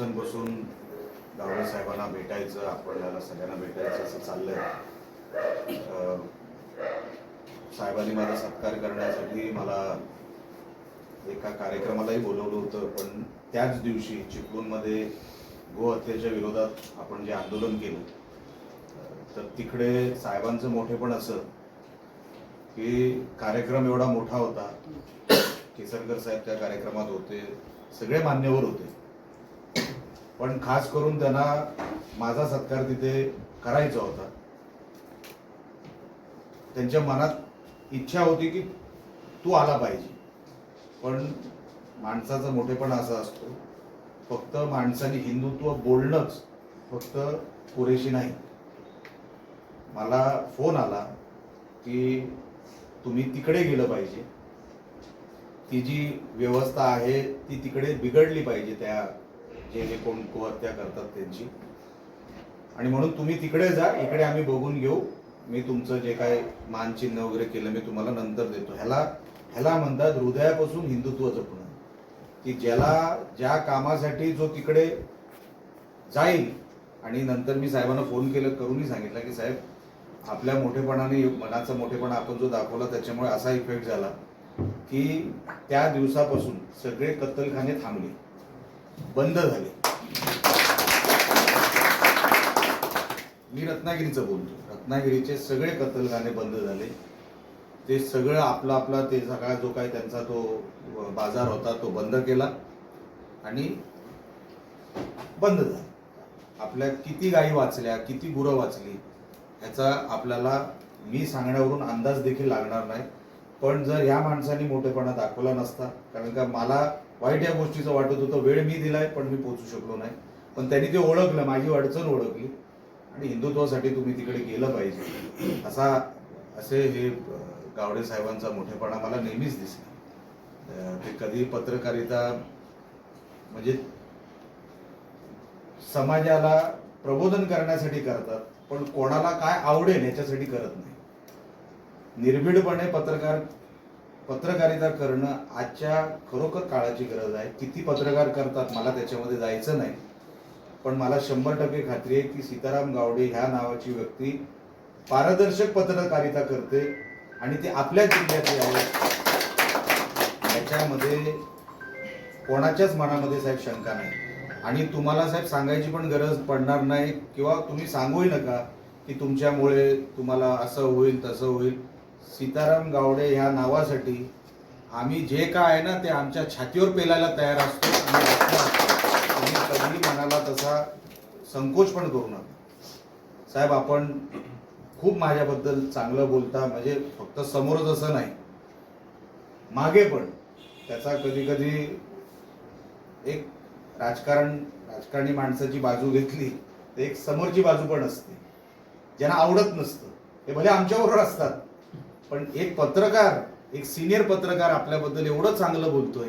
दिवसांपासून गावडे साहेबांना भेटायचं आपल्याला सगळ्यांना भेटायचं असं चाललंय. अं, साहेबांनी माझा सत्कार करण्यासाठी मला एका कार्यक्रमालाही बोलवलं होतं पण त्याच दिवशी चिपळूणमध्ये गो हत्येच्या विरोधात आपण जे आंदोलन केलं तर तिकडे साहेबांचं मोठेपण असं की कार्यक्रम एवढा मोठा होता. केसरकर साहेब त्या कार्यक्रमात होते सगळे मान्यवर होते. पण खास करून त्यांना माझा सत्कार तिथे करायचा होता. त्यांच्या मनात इच्छा होती की तू आला पाहिजे. पण माणसाचा मोठेपणा असा असतो. फक्त माणसाने हिंदुत्व बोलणंच फक्त पुरेशी नाही. मला फोन आला की तुम्ही तिकडे गेलं पाहिजे. ती जी व्यवस्था आहे ती तिकडे बिघडली पाहिजे त्या जे जे कोण कुहत्या करतात त्यांची. आणि म्हणून तुम्ही तिकडे जा इकडे आम्ही बघून घेऊ. मी तुमचं जे काय मानचिन्ह वगैरे केलं मी तुम्हाला नंतर देतो. ह्याला ह्याला म्हणतात हृदयापासून हिंदुत्व जपणं. की ज्याला ज्या कामासाठी जो तिकडे जाईल आणि नंतर मी साहेबांना फोन केलं करूनही सांगितलं की साहेब आपल्या मोठेपणाने मनाचा मोठेपणा आपण जो दाखवला त्याच्यामुळे असा इफेक्ट झाला की त्या दिवसापासून सगळे कत्तलखाने थांबले. बंद झाले. मी रत्नागिरीचं बोलतो. रत्नागिरीचे सगळे कत्तलखाने बंद झाले. ते सगळं आपला आपला ते सगळा जो काय त्यांचा तो बाजार होता तो बंद केला आणि बंद झाला. आपल्या किती गायी वाचल्या किती गुरं वाचली ह्याचा आपल्याला मी सांगण्यावरून अंदाज देखील लागणार नाही. पण जर ह्या माणसाने मोठेपणा दाखवला नसता कारण का मला वाईट या गोष्टीचं वाटत होतं. वेळ मी दिलाय पण मी पोचू शकलो नाही. पण त्यांनी ते ओळखलं माझी अडचण ओळखली. आणि हिंदुत्वासाठी तुम्ही तिकडे गेलं पाहिजे. असा असे हे गावडे साहेबांचा मोठेपणा मला नेहमीच दिसला. ते कधी पत्रकारिता म्हणजे समाजाला प्रबोधन करण्यासाठी करतात पण कोणाला काय आवडेल याच्यासाठी करत नाही. निर्भीडपणे पत्रकार पत्रकारिता करणं आजच्या खरोखर काळाची गरज आहे. किती पत्रकार करतात मला त्याच्यामध्ये जायचं नाही. पण मला शंभर टक्के खात्री आहे की सीताराम गावडे ह्या नावाची व्यक्ती पारदर्शक पत्रकारिता करते आणि ते आपल्या जिल्ह्यातली आहे याच्यामध्ये कोणाच्याच मनामध्ये साहेब शंका नाही. आणि तुम्हाला साहेब सांगायची पण गरज पडणार नाही किंवा तुम्ही सांगूही नका की तुमच्यामुळे तुम्हाला असं होईल तसं होईल. सीताराम गावडे ह्या नावासाठी आम्ही जे काय आहे ना ते आमच्या छातीवर पेलायला तयार असतो. आणि कधी मनाला तसा संकोच पण करू नका. साहेब आपण खूप माझ्याबद्दल चांगलं बोलता म्हणजे फक्त समोरच असं नाही. मागे पण त्याचा कधी कधी एक राजकारण राजकारणी माणसाची बाजू घेतली तर एक समोरची बाजू पण असते. ज्यांना आवडत नसतं ते भले आमच्याबरोबर असतात पण एक पत्रकार एक सिनियर पत्रकार आपल्याबद्दल एवढं चांगलं बोलतोय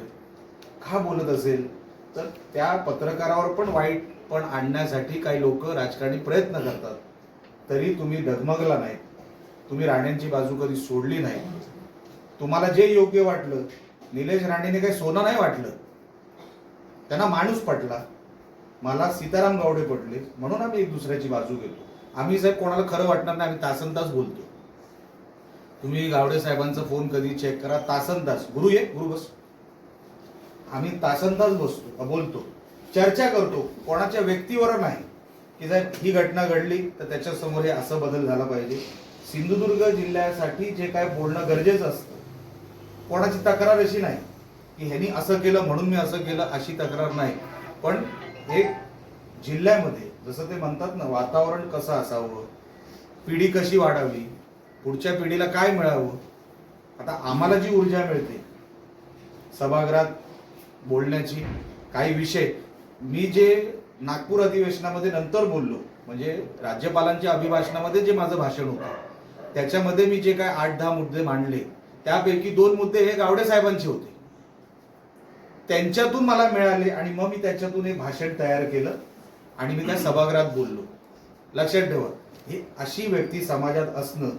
का बोलत असेल? तर त्या पत्रकारावर पण वाईट पण आणण्यासाठी काही लोक राजकारणी प्रयत्न करतात. तरी तुम्ही डगमगला नाही तुम्ही राणेंची बाजू कधी सोडली नाही तुम्हाला जे योग्य वाटलं निलेश राणेने काही सोनं नाही वाटलं. त्यांना माणूस पटला. मला सीताराम गावडे पटले. म्हणून आम्ही एक दुसऱ्याची बाजू घेतो. आम्ही साहेब कोणाला खरं वाटणार नाही आम्ही तासन तास बोलतो. तुम्ही गावडे साहेबांचा फोन कधी चेक करा. तासन तास गुरु ये गुरु बस. आम्ही तासन तास बसतो बोलतो. चर्चा करतो. कोणाच्या व्यक्तीवर नाही. की साहेब ही घटना घडली तर त्याच्यासमोर हे असं बदल झाला पाहिजे. सिंधुदुर्ग जिल्ह्यासाठी जे काय बोलणं गरजेचं असतं कोणाची तक्रार अशी नाही की ह्यांनी असं केलं म्हणून मी असं केलं अशी तक्रार नाही. पण हे जिल्ह्यामध्ये जसं ते म्हणतात ना वातावरण कसं असावं पिढी कशी वाढावी पुढच्या पिढीला काय मिळावं? आता आम्हाला जी ऊर्जा मिळते सभागृहात बोलण्याची काही विषय मी जे नागपूर अधिवेशनामध्ये नंतर बोललो म्हणजे राज्यपालांच्या अभिभाषणामध्ये जे माझं भाषण होतं त्याच्यामध्ये मी जे काय आठ दहा मुद्दे मांडले त्यापैकी दोन मुद्दे हे गावडे साहेबांचे होते. त्यांच्यातून मला मिळाले आणि मग मी त्याच्यातून हे भाषण तयार केलं आणि मी त्या सभागृहात बोललो. लक्षात ठेवा ही अशी व्यक्ती समाजात असणं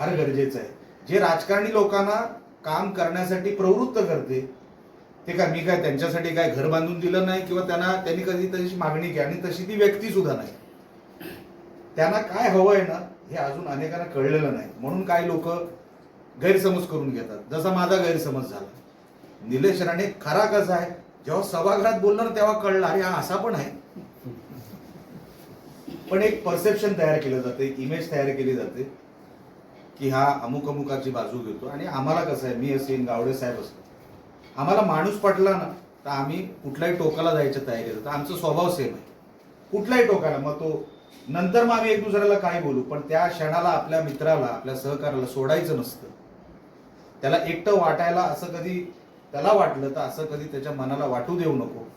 फार गरजेचं आहे. जे राजकारणी लोकांना काम करण्यासाठी प्रवृत्त करते ते काय मी काय त्यांच्यासाठी काय घर बांधून दिलं नाही किंवा त्यांना त्यांनी कधी तशी मागणी केली आणि तशी ती व्यक्ती सुद्धा नाही. त्यांना काय हवं आहे ना हे अजून अनेकांना कळलेलं नाही. म्हणून काही लोक गैरसमज करून घेतात. जसा माझा गैरसमज झाला. निलेश राणे खरा कसा आहे? जेव्हा सभागृहात बोललो ना तेव्हा कळलं अरे हा असा पण आहे. पण एक परसेप्शन तयार केलं जाते एक इमेज तयार केली जाते. की हा अमुक अमुकाची बाजू घेतो. आणि आम्हाला कसं आहे मी असेल गावडे साहेब असतो. आम्हाला माणूस पटला ना तर आम्ही कुठल्याही टोकाला जायच्या तयारी तर आमचा स्वभाव सेम आहे. कुठल्याही टोकाला मग तो नंतर मग आम्ही एक दुसऱ्याला काय बोलू? पण त्या क्षणाला आपल्या मित्राला आपल्या सहकार्याला सोडायचं नसतं. त्याला एकटं वाटायला असं कधी त्याला वाटलं तर असं कधी त्याच्या मनाला वाटू देऊ नको.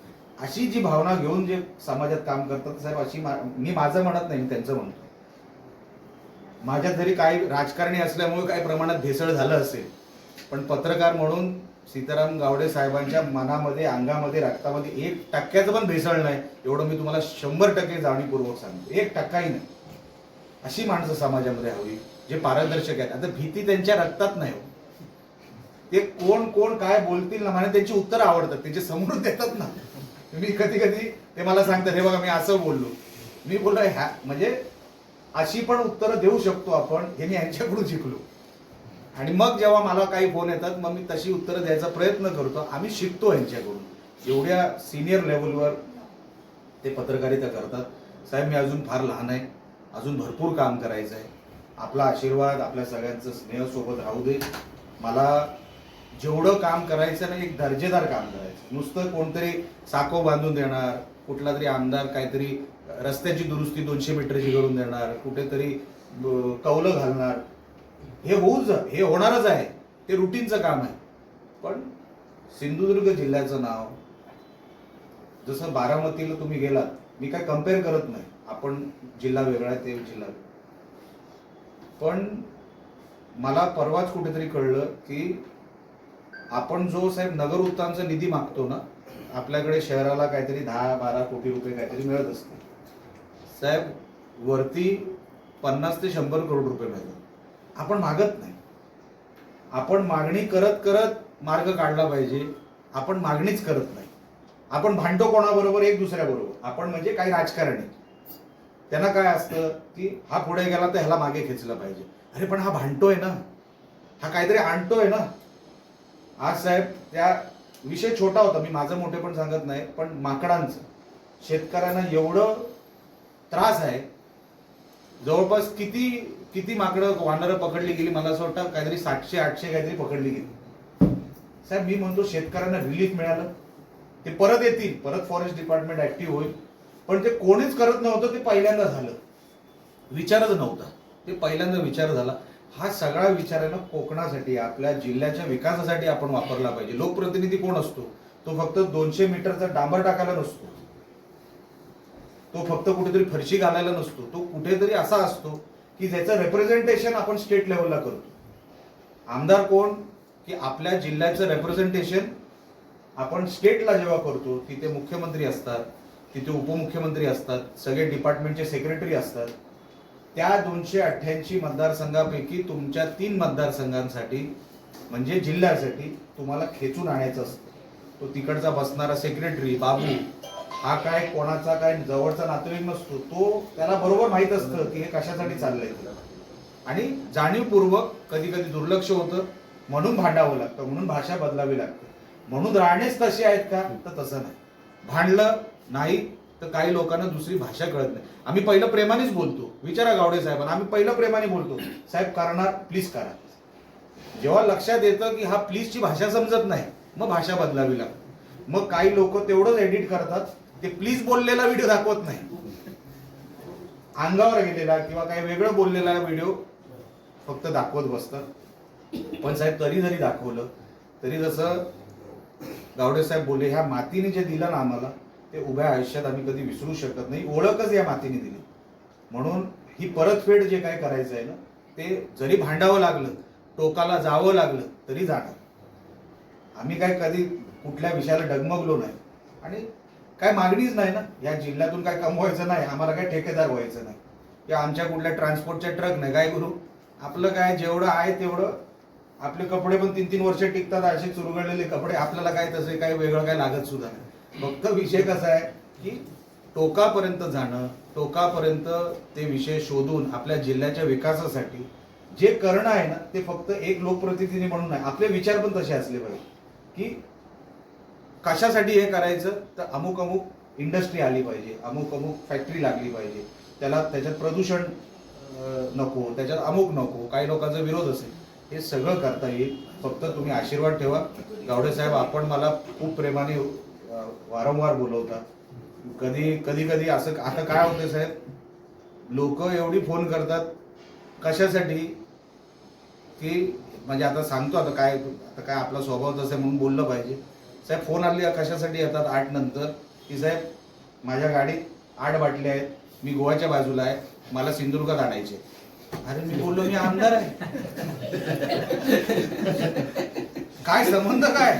अशी जी भावना घेऊन जे समाजात काम करतात साहेब अशी मा- मी माझं म्हणत नाही त्यांचं म्हणतो. माझ्या तरी काही राजकारणी असल्यामुळे काही प्रमाणात भेसळ झालं असेल. पण पत्रकार म्हणून सीताराम गावडे साहेबांच्या मनामध्ये अंगामध्ये रक्तामध्ये एक टक्क्याचं पण भेसळ नाही एवढं मी तुम्हाला शंभर टक्के जाणीवपूर्वक सांगतो. एक टक्काही नाही. अशी माणसं समाजामध्ये हवी जे पारदर्शक आहेत. आता भीती त्यांच्या रक्तात नाही हो. ते कोण कोण काय बोलतील ना मला त्यांची उत्तरं आवडतात. त्यांचे समोर देतात ना. मी कधी कधी ते मला सांगतात हे बघा मी असं बोललो. मी बोललो ह्या म्हणजे अशी पण उत्तरं देऊ शकतो आपण हे मी यांच्याकडून शिकलो. आणि मग जेव्हा मला काही फोन येतात मग मी तशी उत्तरं द्यायचा प्रयत्न करतो. आम्ही शिकतो यांच्याकडून. एवढ्या सिनियर लेवलवर ते पत्रकारिता करतात. साहेब मी अजून फार लहान आहे. अजून भरपूर काम करायचं आहे. आपला आशीर्वाद आपल्या सगळ्यांचं स्नेह सोबत राहू दे. मला जेवढं काम करायचं ना एक दर्जेदार काम करायचं नुसतं कोणतरी साको बांधून देणार कुठला तरी आमदार काहीतरी रस्त्याची दुरुस्ती दोनशे मीटरची करून देणार कुठेतरी कौलं घालणार. हे होऊच हे होणारच आहे. ते रुटीनचं काम आहे. पण सिंधुदुर्ग जिल्ह्याचं नाव जसं बारामतीला तुम्ही गेलात मी काय कंपेअर करत नाही. आपण जिल्हा वेगळा आहे ते जिल्हा पण मला परवाच कुठेतरी कळलं की आपण जो साहेब नगर उत्थानचा निधी मागतो ना आपल्याकडे शहराला काहीतरी दहा बारा कोटी रुपये काहीतरी मिळत असते साहेब वरती पन्नास ते शंभर करोड रुपये मिळतात. आपण मागत नाही. आपण मागणी करत करत मार्ग काढला पाहिजे. आपण मागणीच करत नाही. आपण भांडतो कोणाबरोबर? एक दुसऱ्याबरोबर. आपण म्हणजे काही राजकारणी. त्यांना काय असतं की हा पुढे गेला तर ह्याला मागे खेचलं पाहिजे. अरे पण हा भांडतोय ना. हा काहीतरी आणतोय ना. आज साहेब त्या विषय छोटा होता मी माझं मोठे पण सांगत नाही पण माकडांचं. शेतकऱ्यांना एवढं त्रास आहे. जवळपास किती किती माकडं वानरं पकडली गेली मला असं वाटतं काहीतरी सातशे आठशे काहीतरी पकडली गेली. साहेब मी म्हणतो शेतकऱ्यांना रिलीफ मिळालं. ते परत येतील परत फॉरेस्ट डिपार्टमेंट ऍक्टिव्ह होईल. पण ते कोणीच करत नव्हतं ते पहिल्यांदा झालं. विचारच नव्हता. ते पहिल्यांदा विचार झाला. हा सगळा विचार आहे ना कोकणासाठी आपल्या जिल्ह्याच्या विकासासाठी आपण वापरला पाहिजे. लोकप्रतिनिधी कोण असतो? तो फक्त दोनशे मीटरचा डांबर टाकायला नसतो. तो फक्त कुठेतरी फरशी घालायला नसतो. तो कुठेतरी असा असतो की ज्याचं रेप्रेझेंटेशन आपण स्टेट लेवलला करतो. आमदार कोण? की आपल्या जिल्ह्याचं रेप्रेझेंटेशन आपण स्टेटला जेव्हा करतो तिथे मुख्यमंत्री असतात तिथे उपमुख्यमंत्री असतात सगळे डिपार्टमेंटचे सेक्रेटरी असतात. त्या दोनशे अठ्ठ्याऐंशी मतदारसंघापैकी तुमच्या तीन मतदारसंघांसाठी म्हणजे जिल्ह्यासाठी तुम्हाला खेचून आणायचं असतं. तो तिकडचा बसणारा सेक्रेटरी बाबू हा काय कोणाचा काय जवळचा नातेवाईक नसतो तो त्याला बरोबर माहीत असतं की हे कशासाठी चाललंय आणि जाणीवपूर्वक कधी कधी दुर्लक्ष होतं म्हणून भांडावं लागतं म्हणून भाषा बदलावी लागते. म्हणून राहणेच तसे आहेत का? तर तसं नाही. भांडलं नाही तर काही लोकांना दुसरी भाषा कळत नाही. आम्ही पहिलं प्रेमानेच बोलतो. विचारा गावडे साहेबांना आम्ही पहिलं प्रेमाने बोलतो. साहेब करणार प्लीज करा. जेव्हा लक्षात येतं की हा प्लीजची भाषा समजत नाही मग भाषा बदलावी लागते. मग काही लोक तेवढंच एडिट करतात ते प्लीज बोललेला व्हिडिओ दाखवत नाही. अंगावर गेलेला किंवा काही वेगळं बोललेला व्हिडिओ फक्त दाखवत बसतात पण साहेब तरी जरी दाखवलं तरी जसं गावडे साहेब बोलले ह्या मातीने जे दिलं ना आम्हाला ते उभ्या आयुष्यात आम्ही कधी विसरू शकत नाही. ओळखच या मातीने दिली. म्हणून ही परतफेड जे काय करायचं आहे ना ते जरी भांडावं लागलं टोकाला जावं लागलं तरी जाणार. आम्ही काय कधी कुठल्या विषयाला डगमगलो नाही. आणि काय मागणीच नाही ना या जिल्ह्यातून काय कमवायचं नाही आम्हाला काय ठेकेदार व्हायचं नाही. किंवा आमच्या कुठल्या ट्रान्सपोर्टचे ट्रक नाही काय करू? आपलं काय जेवढं आहे तेवढं आपले कपडे पण तीन तीन वर्ष टिकतात असे चुरगळलेले कपडे आपल्याला काय तसे काही वेगळं काय लागत सुद्धा नाही. फक्त विषय कसा आहे की टोकापर्यंत जाणं टोकापर्यंत ते विषय शोधून आपल्या जिल्ह्याच्या विकासासाठी जे करणं आहे ना ते फक्त एक लोकप्रतिनिधी म्हणून नाही आपले विचार पण तसे असले पाहिजे. की कशासाठी हे करायचं? तर अमुक अमुक इंडस्ट्री आली पाहिजे अमुक अमुक फॅक्टरी लागली पाहिजे. त्याला त्याच्यात प्रदूषण नको त्याच्यात अमुक नको काही लोकांचा विरोध असेल हे सगळं करता येईल. फक्त तुम्ही आशीर्वाद ठेवा. गावडे साहेब आपण मला खूप प्रेमाने वारंवार बोलवतात. कधी कधी कधी असं आता काय होतं साहेब? लोक एवढी फोन करतात कशासाठी? की म्हणजे आता सांगतो आता काय आता काय आपला स्वभाव तसा आहे म्हणून बोललं पाहिजे. साहेब फोन आले कशासाठी येतात आठ नंतर? की साहेब माझ्या गाडीत आठ बाटल्या आहेत. मी गोव्याच्या बाजूला आहे. मला सिंधुदुर्गात आणायचे अरे मी बोललो मी आमदार आहे. काय संबंध काय?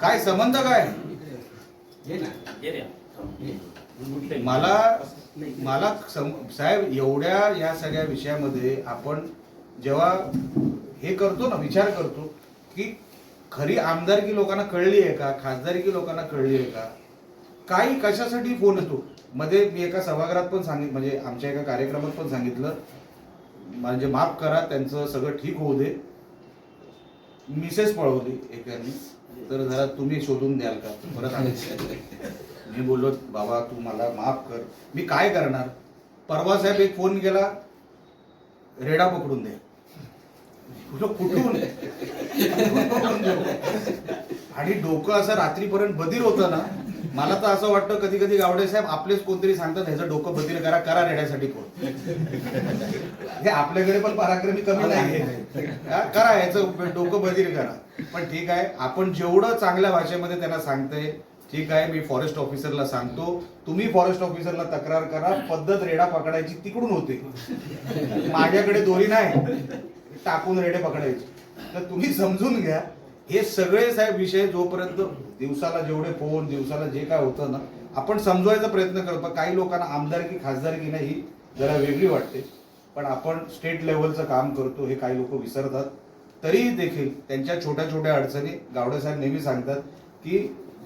काय संबंध काय? मला मला सम- साहेब एवढ्या या सगळ्या विषयामध्ये आपण जेव्हा हे करतो ना विचार करतो की खरी आमदारकी लोकांना कळली आहे का? खासदारकी लोकांना कळली आहे का? काही कशासाठी फोन येतो? मध्ये मी एका सभागृहात पण सांगितलं म्हणजे आमच्या एका कार्यक्रमात पण सांगितलं. म्हणजे माफ करा त्यांचं सगळं ठीक होऊ दे. मिसेस पळवली एकाने तर जरा तुम्ही शोधून द्याल का? परत मी बोललो बाबा तू मला माफ कर. मी काय करणार? परवा साहेब एक फोन केला रेडा पकडून दे. कुठून? आणि डोकं असं रात्रीपर्यंत बधीर होतं ना मला तर असं वाटतं कधी कधी गावडे साहेब आपलेच कोणतरी सांगतात ह्याचं डोकं बधीर करा करा रेड्यासाठी फोन हे आपल्याकडे पण पराक्रमी कमी नाही. करा याचं डोकं बधीर करा. पण ठीक आहे आपण जेवढं चांगल्या भाषेमध्ये त्यांना सांगतंय ठीक आहे मी फॉरेस्ट ऑफिसरला सांगतो तुम्ही फॉरेस्ट ऑफिसरला तक्रार करा पद्धत रेडा पकडायची तिकडून होते. माझ्याकडे दोरी नाही टाकून रेडे पकडायचे. तर तुम्ही समजून घ्या हे सगळे साहेब विषय जोपर्यंत दिवसाला जेवढे फोन दिवसाला जे काय होतं ना आपण समजवायचा प्रयत्न करतो. काही लोकांना आमदारकी खासदारकी नाही ही जरा वेगळी वाटते. पण आपण स्टेट लेवलचं काम करतो हे काही लोक विसरतात. तरीही देखील त्यांच्या छोट्या छोट्या अडचणी गावडे साहेब नेहमी सांगतात की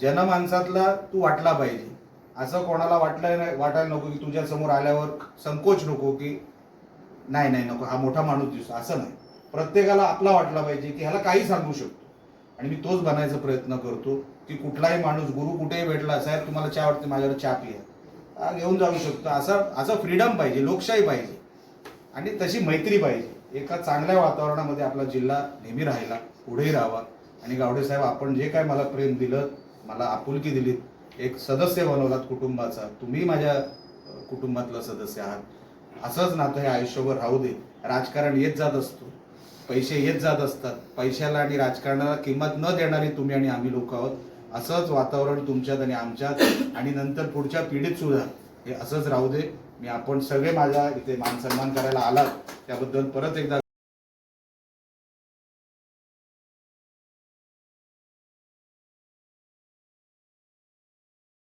जनमानसातला तू वाटला पाहिजे. असं कोणाला वाटलं नाही वाटायला नको की तुझ्या समोर आल्यावर संकोच नको की नाही नाही नको. हा मोठा माणूस दिसतो. असं नाही. प्रत्येकाला आपला वाटला पाहिजे की ह्याला काही सांगू शकतो. आणि मी तोच बनायचा प्रयत्न करतो की कुठलाही माणूस गुरु कुठेही भेटला साहेब तुम्हाला चहा वाटते माझ्याकडे चहा पिया. घेऊन जाऊ शकतो. असा असं फ्रीडम पाहिजे लोकशाही पाहिजे. आणि तशी मैत्री पाहिजे. एका चांगल्या वातावरणामध्ये आपला जिल्हा नेहमी राहिला पुढेही राहावा. आणि गावडे साहेब आपण जे काय मला प्रेम दिलं मला आपुलकी दिलीत एक सदस्य बनवलात कुटुंबाचा तुम्ही माझ्या कुटुंबातला सदस्य आहात. असंच नातं हे आयुष्यभर राहू दे राजकारण येत जात असतो. पैसे येत जात असतात. पैशाला आणि राजकारणाला किंमत न देणारी तुम्ही आणि आम्ही लोक आहोत. असंच वातावरण तुमच्यात आणि आमच्यात आणि नंतर पुढच्या पिढीत सुद्धा. हे असंच राहू दे. मी आपण सगळे माझ्या इथे मान सन्मान करायला आलात. त्याबद्दल परत एकदा